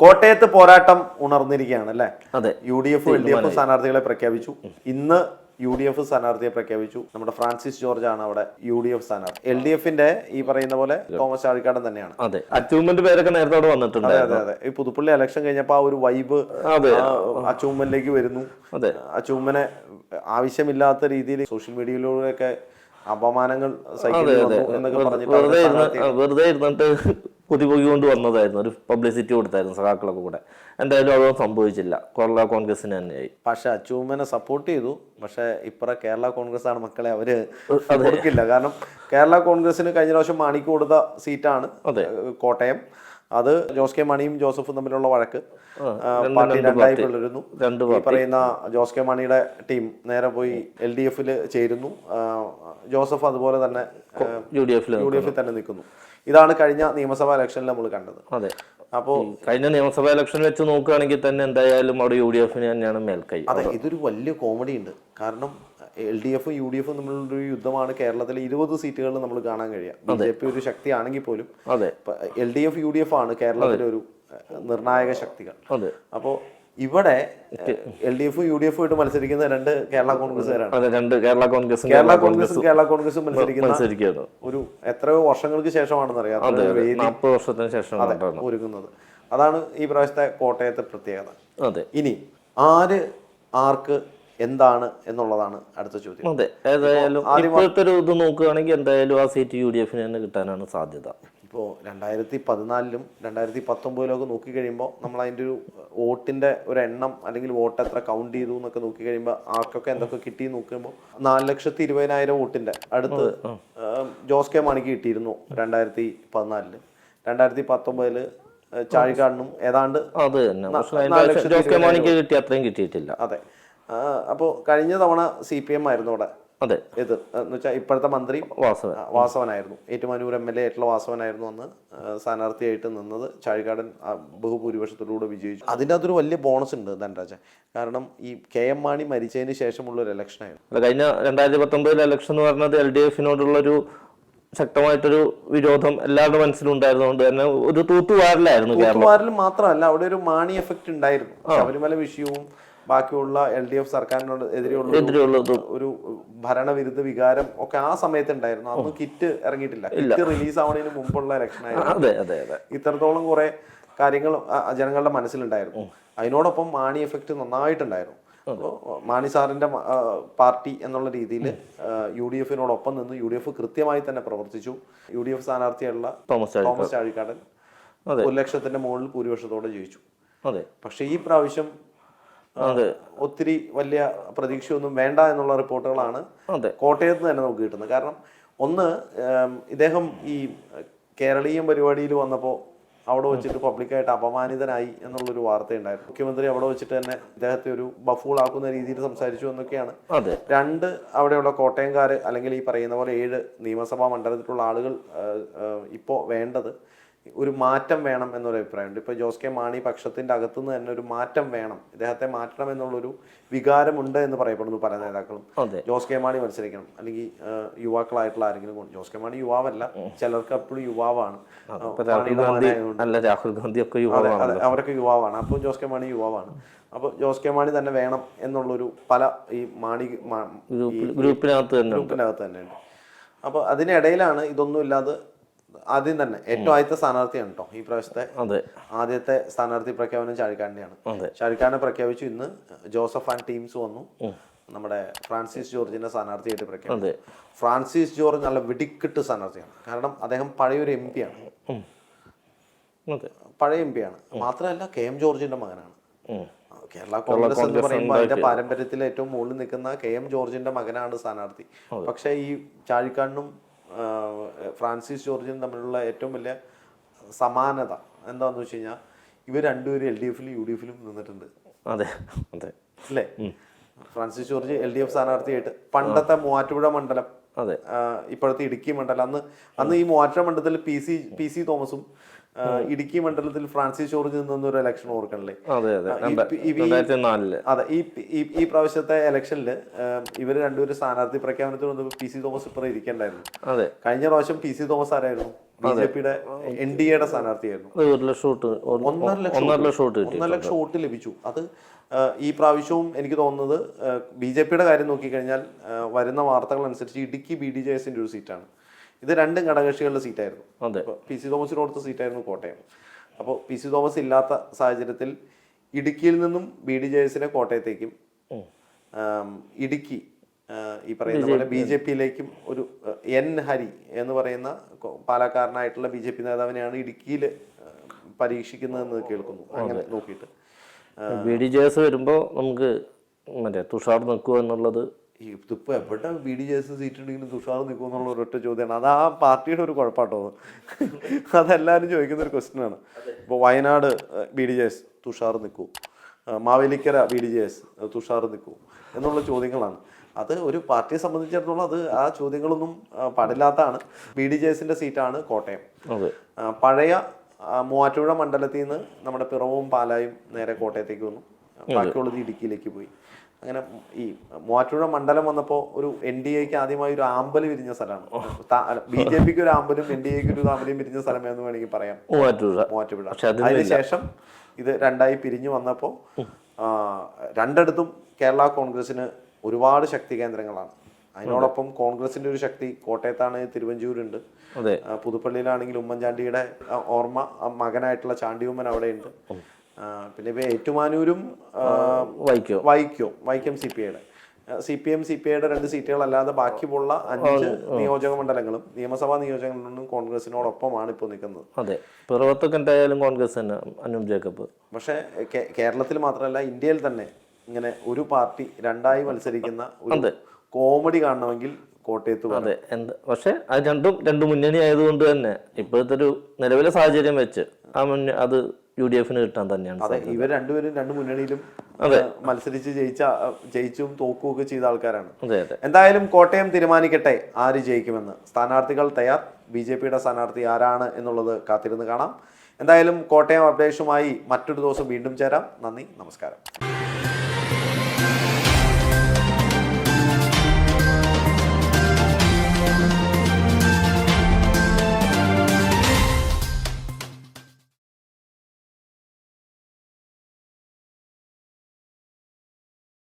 കോട്ടയത്ത് പോരാട്ടം ഉണർന്നിരിക്കുകയാണ് അല്ലേ? അതെ. U D F L D F സ്ഥാനാർത്ഥികളെ പ്രഖ്യാപിച്ചു. ഇന്ന് യു ഡി എഫ് സ്ഥാനാർത്ഥിയെ പ്രഖ്യാപിച്ചു. നമ്മുടെ ഫ്രാൻസിസ് ജോർജ് ആണ് അവിടെ യു ഡി എഫ് സ്ഥാനാർത്ഥി. എൽ ഡി എഫിന്റെ ഈ പറയുന്ന പോലെ തോമസ് ചാഴിക്കാടൻ തന്നെയാണ്. അതെ. അച്ചീവ്മെന്റ് പേരൊക്കെ നേരത്തെ വന്നിട്ടുണ്ട് അതെ അതെ ഈ പുതുപ്പള്ളി ഇലക്ഷൻ കഴിഞ്ഞപ്പോ ആ ഒരു വൈബ് അതെ. അച്ചൂമ്മനിലേക്ക് വരുന്നു. അതെ. അച്ചൂമ്മനെ ആവശ്യമില്ലാത്ത രീതിയിൽ സോഷ്യൽ മീഡിയയിലൂടെയൊക്കെ അപമാനങ്ങൾ സഹിക്കുന്നു എന്നൊക്കെ പറഞ്ഞിട്ട് വെറുതെ ഇരുന്നിട്ട് കുതിപൊക്കി കൊണ്ട് വന്നതായിരുന്നു. ഒരു പബ്ലിസിറ്റി കൊടുത്തായിരുന്നു സഖാക്കളൊക്കെ കൂടെ. എന്തായാലും അതൊന്നും സംഭവിച്ചില്ല. കേരള കോൺഗ്രസിന് തന്നെയായി. പക്ഷെ അച്ചൂമ്മനെ സപ്പോർട്ട് ചെയ്തു. പക്ഷെ ഇപ്പറ കേരള കോൺഗ്രസ് ആണ് മക്കളെ അവർ കൊടുക്കില്ല. കാരണം കേരള കോൺഗ്രസിന് കഴിഞ്ഞ പ്രാവശ്യം മാണിക്ക് കൊടുത്ത സീറ്റാണ്. കോട്ടയം. അത് ജോസ് കെ മാണിയും ജോസഫും തമ്മിലുള്ള വഴക്ക് പാർട്ടി രണ്ട് രണ്ടായി. പിളരുന്നു. ഈ പറയുന്ന ജോസ് കെ മാണിയുടെ ടീം നേരെ പോയി എൽ ഡി എഫിൽ ചേരുന്നു. ജോസഫ് അതുപോലെ തന്നെ യു ഡി എഫിൽ യു ഡി എഫിൽ തന്നെ നിൽക്കുന്നു. ഇതാണ് കഴിഞ്ഞ നിയമസഭാ ഇലക്ഷനിൽ നമ്മൾ കണ്ടത്. അതെ. അപ്പോ കഴിഞ്ഞ നിയമസഭാ ഇലക്ഷൻ വെച്ച് നോക്കുകയാണെങ്കിൽ തന്നെ എന്തായാലും അവിടെ യു ഡി എഫിന് തന്നെയാണ് മേൽക്കൈ. അതെ ഇതൊരു വലിയ കോമഡി ഉണ്ട്. കാരണം എൽ ഡി എഫും യു ഡി എഫും തമ്മിലുള്ള ഒരു യുദ്ധമാണ് കേരളത്തിലെ ഇരുപത് സീറ്റുകളിൽ നമ്മൾ കാണാൻ കഴിയുക. ബി ജെ പി ഒരു ശക്തിയാണെങ്കിൽ പോലും അതെ. L D F U D F ആണ് കേരളത്തിലെ ഒരു നിർണായക ശക്തികൾ. അപ്പോൾ ഇവിടെ എൽ ഡി എഫും യു ഡി എഫും ആയിട്ട് മത്സരിക്കുന്ന രണ്ട് കേരള കോൺഗ്രസ്സുകാരാണ്. രണ്ട് കേരള കോൺഗ്രസ് കേരള കോൺഗ്രസും കേരള കോൺഗ്രസും മത്സരിക്കുന്ന ഒരു എത്രയോ വർഷങ്ങൾക്ക് ശേഷമാണെന്ന് അറിയാം. നാൽപ്പത് വർഷത്തിന് ശേഷം അതാണ് ഈ പ്രാവശ്യത്തെ കോട്ടയത്തെ പ്രത്യേകത. അതെ. ഇനി ആര് ആർക്ക് എന്താണ് എന്നുള്ളതാണ് അടുത്ത ചോദ്യം. അതെ ഏതായാലും ഇപ്പോഴത്തെ ഒരു ഇത് നോക്കുകയാണെങ്കിൽ എന്തായാലും ആ സീറ്റ് യു ഡി എഫിന് തന്നെ കിട്ടാനാണ് സാധ്യത. ഇപ്പോൾ രണ്ടായിരത്തി പതിനാലിലും രണ്ടായിരത്തി പത്തൊമ്പതിലൊക്കെ നോക്കിക്കഴിയുമ്പോൾ നോക്കി കഴിയുമ്പോൾ നമ്മൾ അതിന്റെ ഒരു വോട്ടിന്റെ ഒരു എണ്ണം അല്ലെങ്കിൽ വോട്ട് എത്ര കൗണ്ട് ചെയ്തു എന്നൊക്കെ നോക്കി കഴിയുമ്പോൾ ആർക്കൊക്കെ എന്തൊക്കെ കിട്ടി നോക്കുമ്പോൾ നാല് ലക്ഷത്തി ഇരുപതിനായിരം വോട്ടിന്റെ അടുത്ത് ജോസ് കെ മാണിക്ക് കിട്ടിയിരുന്നു രണ്ടായിരത്തി പതിനാലിൽ രണ്ടായിരത്തി പത്തൊമ്പതിൽ ചാഴിക്കാടിനും ഏതാണ്ട് അത് തന്നെ. പക്ഷെ അതിന്റെ ജോസ് കെ മാണിക്ക് കിട്ടി അത്രയും കിട്ടിയിട്ടില്ല. അതെ. അപ്പോൾ കഴിഞ്ഞ തവണ സി പി എം ആയിരുന്നു അവിടെ. അതെ. ഇത് എന്ന് വെച്ചാൽ ഇപ്പോഴത്തെ മന്ത്രി വാസവൻ. വാസവനായിരുന്നു. ഏറ്റുമാനൂർ എം എൽ എ ആയിട്ടുള്ള വാസവനായിരുന്നു അന്ന്. സ്ഥാനാർത്ഥിയായിട്ട് നിന്നത് ചാഴിക്കാടൻ ആ, ബഹുഭൂരിപക്ഷത്തിലൂടെ വിജയിച്ചു. അതിന്റെ അകത്തൊരു വലിയ ബോണസ് ഉണ്ട് ധനരാജ കാരണം ഈ കെ എം മാണി മരിച്ചതിന് ശേഷമുള്ള ഒരു അല്ല, കഴിഞ്ഞ രണ്ടായിരത്തി പത്തൊമ്പതിലെ ഇലക്ഷൻ എന്ന് പറഞ്ഞത് എൽ ഡി എഫിനോടുള്ളൊരു ശക്തമായിട്ടൊരു വിരോധം എല്ലാവരുടെ മനസ്സിലും ഉണ്ടായിരുന്നതുകൊണ്ട് തന്നെ ഒരു തൂത്തുവാരലായിരുന്നു തൂത്തുവാരിൽ മാത്രമല്ല അവിടെ ഒരു മാണി എഫക്റ്റ് ഉണ്ടായിരുന്നു. ശബരിമല വിഷയവും ബാക്കിയുള്ള എൽ ഡി എഫ് സർക്കാരിനോട് എതിരെയുള്ള ഒരു ഭരണവിരുദ്ധ വികാരം ഒക്കെ ആ സമയത്ത് ഉണ്ടായിരുന്നു അന്ന് കിറ്റ് ഇറങ്ങിയിട്ടില്ല. കിറ്റ് റിലീസ് ആവുന്നതിന് മുമ്പുള്ള ഇലക്ഷൻ ആയിരുന്നു ഇത്രത്തോളം കുറെ കാര്യങ്ങൾ ജനങ്ങളുടെ മനസ്സിലുണ്ടായിരുന്നു. അതിനോടൊപ്പം മാണി എഫക്റ്റ് നന്നായിട്ടുണ്ടായിരുന്നു. മാണി സാറിന്റെ പാർട്ടി എന്നുള്ള രീതിയിൽ യു ഡി എഫിനോടൊപ്പം നിന്ന് യു ഡി എഫ് കൃത്യമായി തന്നെ പ്രവർത്തിച്ചു. യു ഡി എഫ് സ്ഥാനാർത്ഥിയുള്ള തോമസ് ചാഴിക്കാടൻ. ഒരു ലക്ഷത്തിന്റെ മുകളിൽ ഭൂരിപക്ഷത്തോടെ ജയിച്ചു. പക്ഷെ ഈ പ്രാവശ്യം ഒത്തിരി വലിയ പ്രതീക്ഷയൊന്നും വേണ്ട എന്നുള്ള റിപ്പോർട്ടുകളാണ് കോട്ടയത്ത് തന്നെ നമുക്ക് കിട്ടുന്നത്. കാരണം ഒന്ന് ഇദ്ദേഹം ഈ കേരളീയം പരിപാടിയിൽ വന്നപ്പോൾ അവിടെ വെച്ചിട്ട് പബ്ലിക്കായിട്ട് അപമാനിതനായി എന്നുള്ളൊരു വാർത്തയുണ്ടായിരുന്നു. മുഖ്യമന്ത്രി അവിടെ വെച്ചിട്ട് തന്നെ ഇദ്ദേഹത്തെ ഒരു ബഫൂളാക്കുന്ന രീതിയിൽ സംസാരിച്ചു എന്നൊക്കെയാണ്. രണ്ട് അവിടെയുള്ള കോട്ടയംകാർ അല്ലെങ്കിൽ ഈ പറയുന്ന പോലെ ഏഴ് നിയമസഭാ മണ്ഡലത്തിലുള്ള ആളുകൾ ഇപ്പോൾ വേണ്ടത് ഒരു മാറ്റം വേണം എന്നൊരു അഭിപ്രായമുണ്ട്. ഇപ്പോൾ ജോസ് കെ മാണി പക്ഷത്തിന്റെ അകത്തുനിന്ന് തന്നെ ഒരു മാറ്റം വേണം. ഇദ്ദേഹത്തെ മാറ്റണം എന്നുള്ളൊരു വികാരമുണ്ട് എന്ന് പറയപ്പെടുന്നു പല നേതാക്കളും. ജോസ് കെ മാണി മത്സരിക്കണം. അല്ലെങ്കിൽ യുവാക്കളായിട്ടുള്ള ആരെങ്കിലും ജോസ് കെ മാണി യുവാവല്ല. ചിലർക്ക് അപ്പോഴും യുവാവാണ്. ഇപ്പൊ രാഹുൽ ഗാന്ധി അല്ല രാഹുൽ ഗാന്ധി ഒക്കെ യുവാവാണ് അവരൊക്കെ യുവാവാണ്. അപ്പോൾ ജോസ് കെ മാണി യുവാവാണ്. അപ്പോൾ ജോസ് കെ മാണി തന്നെ വേണം എന്നുള്ളൊരു പല ഈ മാണി ഗ്രൂപ്പിനകത്ത് തന്നെ ഗ്രൂപ്പിനകത്ത് തന്നെ ഉണ്ട്. അപ്പോൾ അതിനിടയിലാണ് ഇതൊന്നും ഇല്ലാതെ ആദ്യം തന്നെ ഏറ്റവും ആദ്യത്തെ സ്ഥാനാർത്ഥിയാണ് കേട്ടോ ഈ പ്രാവശ്യത്തെ ആദ്യത്തെ സ്ഥാനാർത്ഥി പ്രഖ്യാപനം ചാഴിക്കാടിനെയാണ് അതെ. പ്രഖ്യാപിച്ചു ഇന്ന് ജോസഫ് ആൻഡ് ടീംസ് വന്നു. നമ്മുടെ ഫ്രാൻസിസ് ജോർജിന്റെ സ്ഥാനാർത്ഥിയായിട്ട് പ്രഖ്യാപിച്ചു. ഫ്രാൻസിസ് ജോർജ് നല്ല വിടിക്കിട്ട് സ്ഥാനാർത്ഥിയാണ്. കാരണം അദ്ദേഹം പഴയൊരു എം പി ആണ്. പഴയ എം പി ആണ്. മാത്രമല്ല കെ എം ജോർജിന്റെ മകനാണ്. കേരള കോൺഗ്രസ് എന്ന് പറയുമ്പോൾ അതിന്റെ പാരമ്പര്യത്തിൽ ഏറ്റവും മുകളിൽ നിൽക്കുന്ന കെ എം ജോർജിന്റെ മകനാണ് സ്ഥാനാർത്ഥി. പക്ഷേ ഈ ചാഴിക്കാടിനും ഫ്രാൻസിസ് ജോർജിനും തമ്മിലുള്ള ഏറ്റവും വലിയ സമാനത എന്താണെന്ന് വെച്ച് കഴിഞ്ഞാൽ ഇവർ രണ്ടുപേരും എൽ ഡി എഫിലും യു ഡി എഫിലും നിന്നിട്ടുണ്ട്. അതെ അതെ. അല്ലേ? Francis George L D F സ്ഥാനാർത്ഥിയായിട്ട് പണ്ടത്തെ മൂവാറ്റുപുഴ മണ്ഡലം അതെ. ഇപ്പോഴത്തെ ഇടുക്കി മണ്ഡലം. അന്ന് അന്ന് ഈ മൂവാറ്റുപുഴ മണ്ഡലത്തിൽ പി സി പി സി തോമസും ഇടുക്കി മണ്ഡലത്തിൽ ഫ്രാൻസിസ് ജോർജ് നിന്നൊരു ഇലക്ഷൻ ഓർക്കണല്ലേ? അതെ ഈ ഈ- പ്രാവശ്യത്തെ ഇലക്ഷനിൽ ഇവർ രണ്ടുപേരും സ്ഥാനാർത്ഥി പ്രഖ്യാപനത്തിന് വന്നപ്പോൾ പി സി തോമസ് ഇപ്പുറം ഇരിക്കണ്ടായിരുന്നു. അതെ. കഴിഞ്ഞ പ്രാവശ്യം പി സി തോമസ് ആരായിരുന്നു? ബി ജെ പിയുടെ എൻ ഡി എയുടെ സ്ഥാനാർത്ഥിയായിരുന്നു. ഒന്നര ലക്ഷം വോട്ട്. ലഭിച്ചു. അത് ഈ പ്രാവശ്യവും എനിക്ക് തോന്നുന്നത് ബി ജെ പിയുടെ കാര്യം നോക്കിക്കഴിഞ്ഞാൽ വരുന്ന വാർത്തകൾ അനുസരിച്ച് ഇടുക്കി ബി ഡി ജെ എസിന്റെ ഒരു സീറ്റാണ് ഇത് രണ്ടും ഘടകകക്ഷികളുടെ സീറ്റായിരുന്നു. അതെ. പി സി തോമസിന് കൊടുത്ത സീറ്റായിരുന്നു കോട്ടയം. അപ്പോൾ പി സി തോമസ് ഇല്ലാത്ത സാഹചര്യത്തിൽ ഇടുക്കിയിൽ നിന്നും ബി ഡി ജെ എസിനെ കോട്ടയത്തേക്കും ഇടുക്കി ഈ പറയുന്ന പോലെ ബി ജെ പിയിലേക്കും ഒരു എൻ ഹരി എന്ന് പറയുന്ന പാലക്കാരനായിട്ടുള്ള ബി ജെ പി നേതാവിനെയാണ് ഇടുക്കിയിൽ പരീക്ഷിക്കുന്നതെന്ന് കേൾക്കുന്നു. അങ്ങനെ നോക്കിയിട്ട്. ബി ഡി ജെ എസ് വരുമ്പോൾ നമുക്ക് മറ്റേ തുഷാർ നിൽക്കുക എന്നുള്ളത് ഈ ഇതിപ്പോൾ എവിടെ B D J S seat ഉണ്ടെങ്കിലും തുഷാർ നിൽക്കും എന്നുള്ള ഒരൊറ്റ ചോദ്യമാണ്. അത് ആ പാർട്ടിയുടെ ഒരു കുഴപ്പമാട്ടോ. അതെല്ലാവരും ചോദിക്കുന്ന ഒരു ക്വസ്റ്റ്യൻ ആണ് ഇപ്പോൾ Wayanad B D J S Thushar നിൽക്കൂ Mavelikara B D J S Thushar നിൽക്കൂ എന്നുള്ള ചോദ്യങ്ങളാണ്. അത് ഒരു പാർട്ടിയെ സംബന്ധിച്ചിടത്തോളം അത് ആ ചോദ്യങ്ങളൊന്നും പാടില്ലാത്തതാണ്. ബി ഡി ജെ എസിന്റെ സീറ്റാണ് കോട്ടയം. പഴയ മൂവാറ്റുപുഴ മണ്ഡലത്തിൽ നിന്ന് നമ്മുടെ പിറവും പാലായും നേരെ കോട്ടയത്തേക്ക് വന്നു. ബാക്കിയുള്ളത് ഇടുക്കിയിലേക്ക് പോയി. അങ്ങനെ ഈ മൂവാറ്റുപുഴ മണ്ഡലം വന്നപ്പോൾ ഒരു എൻ ഡി എക്ക് ആദ്യമായി ഒരു ആമ്പൽ വിരിഞ്ഞ സ്ഥലമാണ്. ബി ജെ പിക്ക് ഒരു ആമ്പലും എൻ ഡി എക്ക് ഒരു ആമ്പലും വിരിഞ്ഞ സ്ഥലം എന്ന് വേണമെങ്കിൽ പറയാം. മൂവാറ്റുപുഴ. അതിനുശേഷം ഇത് രണ്ടായി പിരിഞ്ഞു വന്നപ്പോൾ രണ്ടിടത്തും കേരള കോൺഗ്രസിന് ഒരുപാട് ശക്തി കേന്ദ്രങ്ങളാണ്. അതിനോടൊപ്പം കോൺഗ്രസിന്റെ ഒരു ശക്തി കോട്ടയത്താണ് തിരുവഞ്ചൂരുണ്ട്. പുതുപ്പള്ളിയിലാണെങ്കിൽ ഉമ്മൻചാണ്ടിയുടെ ഓർമ്മ മകനായിട്ടുള്ള ചാണ്ടിയുമ്മൻ അവിടെയുണ്ട്. പിന്നെ ഇപ്പൊ ഏറ്റുമാനൂരും വൈക്കോ വൈക്കോ വൈക്കം സി പി ഐയുടെ. C P M C P ഐയുടെ രണ്ട് സീറ്റുകളല്ലാതെ ബാക്കിയുള്ള അഞ്ച് നിയോജക മണ്ഡലങ്ങളും നിയമസഭാ നിയോജകങ്ങളിലും കോൺഗ്രസിനോടൊപ്പമാണ് ഇപ്പോൾ നിൽക്കുന്നത്. അതെ. പിറവത്തൊക്കെ എന്തായാലും കോൺഗ്രസ് തന്നെ അനൂപ് ജേക്കബ്. പക്ഷേ കേരളത്തിൽ മാത്രമല്ല ഇന്ത്യയിൽ തന്നെ ഇങ്ങനെ ഒരു പാർട്ടി രണ്ടായി മത്സരിക്കുന്ന ഒരു കോമഡി കാണണമെങ്കിൽ കോട്ടയത്ത് അതെ. എന്ത് പക്ഷെ അത് രണ്ടും രണ്ട് മുന്നണി ആയതുകൊണ്ട് തന്നെ ഇപ്പോഴത്തെ ഒരു നിലവിലെ സാഹചര്യം വെച്ച് ആ മുന്നേ അത് യു ഡി എഫിന് കിട്ടാൻ തന്നെയാണ് അതെ ഇവർ രണ്ടുപേരും രണ്ട് മുന്നണിയിലും അതെ. മത്സരിച്ച് ജയിച്ച ജയിച്ചും തോക്കുകയും ഒക്കെ ചെയ്ത ആൾക്കാരാണ്. അതെ അതെ. എന്തായാലും കോട്ടയം തീരുമാനിക്കട്ടെ ആര് ജയിക്കുമെന്ന്. സ്ഥാനാർത്ഥികൾ തയ്യാർ. ബി ജെ പിയുടെ സ്ഥാനാർത്ഥി ആരാണ് എന്നുള്ളത് കാത്തിരുന്ന് കാണാം. എന്തായാലും കോട്ടയം അപ്ഡേഷനുമായി മറ്റൊരു ദിവസം വീണ്ടും ചേരാം. നന്ദി നമസ്കാരം.